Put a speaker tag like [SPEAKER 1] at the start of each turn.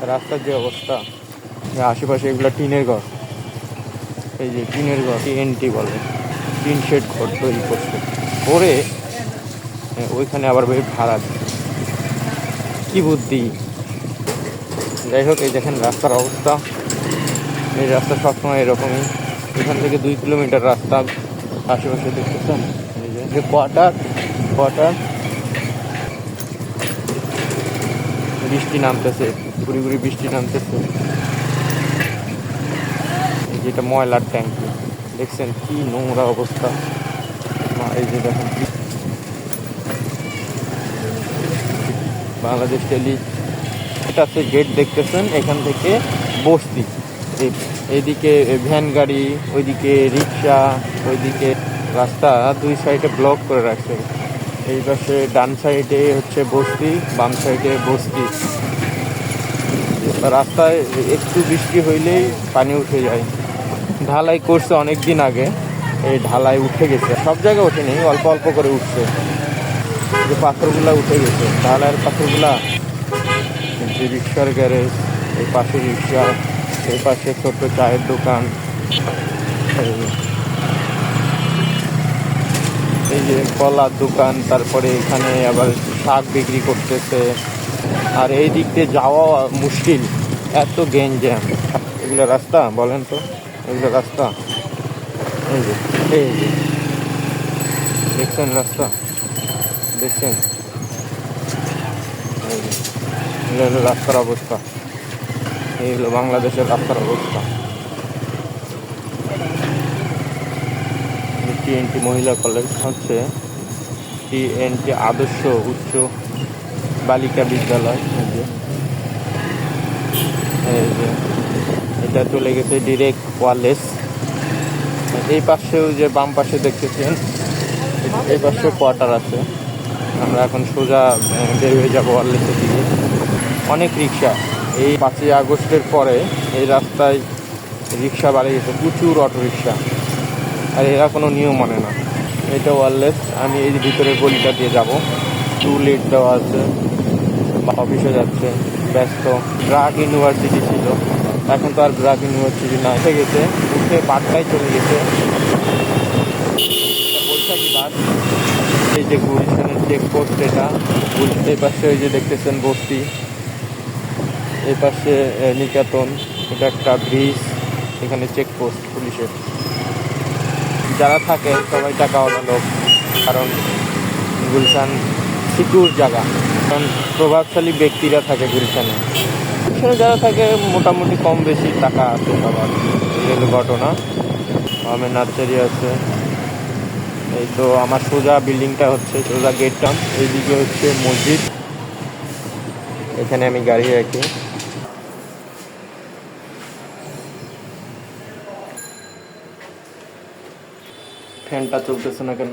[SPEAKER 1] রাস্তার যে অবস্থা আশেপাশে এগুলো টিনের ঘর। এই যে টিনের ঘর, টিএনটি বলে। টিন শেড ঘর তৈরি করছে। করে ওইখানে আবার বেশ ভাড়া। কি বুদ্ধি? যাই হোক, এই দেখেন রাস্তার অবস্থা। এই রাস্তা সবসময় এরকমই। এখান থেকে দুই কিলোমিটার রাস্তা আশেপাশে দেখতেছেন? এই যে কোয়ার্টার কোয়ার্টার বৃষ্টি নামতেছে, ঘুরি ঘুরি বৃষ্টি নামতেছে। যেটা ময়লার ট্যাঙ্কি। দেখছেন কি নোংরা অবস্থা। এই যে দেখেন বাংলাদেশ টেলি এটা গেট দেখতেছেন, এখান থেকে বস্তি। এইদিকে ভ্যান গাড়ি, ওইদিকে রিক্সা, ওইদিকে রাস্তা, দুই সাইডে ব্লক করে রাখছে। এই পাশে ডান সাইডে হচ্ছে বস্তি, বাম সাইডে বস্তি। রাস্তায় একটু বৃষ্টি হইলেই পানি উঠে যায়। ঢালাই করছে অনেক দিন আগে, এই ঢালাই উঠে গেছে। সব জায়গায় ওঠেনি, অল্প অল্প করে উঠছে। যে পাথরগুলা উঠে গেছে, ঢালাইয়ের পাথরগুলা যে রিক্সার গ্যারেজ, এই পাশে রিক্সা, এই পাশে ছোট্ট চায়ের দোকান এই যে- কলার দোকান, তারপরে এখানে আবার শাক বিক্রি করতেছে। আর এই দিক দিয়ে যাওয়া মুশকিল, এত জ্যাম এগুলো রাস্তা, বলেন তো, এগুলো রাস্তা। এই যে এই যে। দেখছেন রাস্তা? দেখছেন? এগুলো রাস্তার অবস্থা। এই হলো বাংলাদেশের রাস্তার অবস্থা। টিএনটি মহিলা কলেজ হচ্ছে টিএনটি আদর্শ উচ্চ বালিকা বিদ্যালয়। যে। এটা চলে গেছে ডিরেক্ট ওয়ারলেস এই পাশেও যে বাম পাশে দেখতেছেন, এই- এই পাশে কোয়ার্টার আছে। আমরা এখন সোজা বের হয়ে যাব ওয়ারলেসের দিকে। অনেক রিক্সা। এই পাঁচই আগস্টের পরে এই রাস্তায় রিক্সা বাড়ে গেছে। প্রচুর অটো রিক্সা আর এরা কোনো নিয়ম মানে না। এটা ওয়ারলেস। আমি এই ভিতরে গলিটা দিয়ে যাব। টু লিট দেওয়া আছে। বা অফিসে যাচ্ছে। ব্যস্ত। ড্রাগ ইউনিভার্সিটি ছিল। এখন তো আর ড্রাগ ইউনিভার্সিটি না। এসে গেছে। উঠে বাড্ডায় চলে গেছে। এই যে গুলশানের চেকপোস্ট এটা। এই পাশে ওই যে দেখতেছেন বস্তি। এই পাশে নিকেতন। এটা একটা ব্রিজ এখানে চেকপোস্ট পুলিশের। যারা থাকে, সবাই টাকাওয়ালা লোক। কারণ গুলশান সিকিউর জায়গা। কারণ প্রভাবশালী ব্যক্তিরা থাকে গুলশানে। গুলশানে যারা থাকে, মোটামুটি কম বেশি টাকা আছে সবার। হলো ঘটনা। আমের নার্সারি আছে। এই তো আমার সোজা বিল্ডিংটা হচ্ছে, সোজা গেটটা। এইদিকে হচ্ছে মসজিদ। এখানে আমি গাড়ি রাখি। ফ্যানটা চলতেছে না কেন?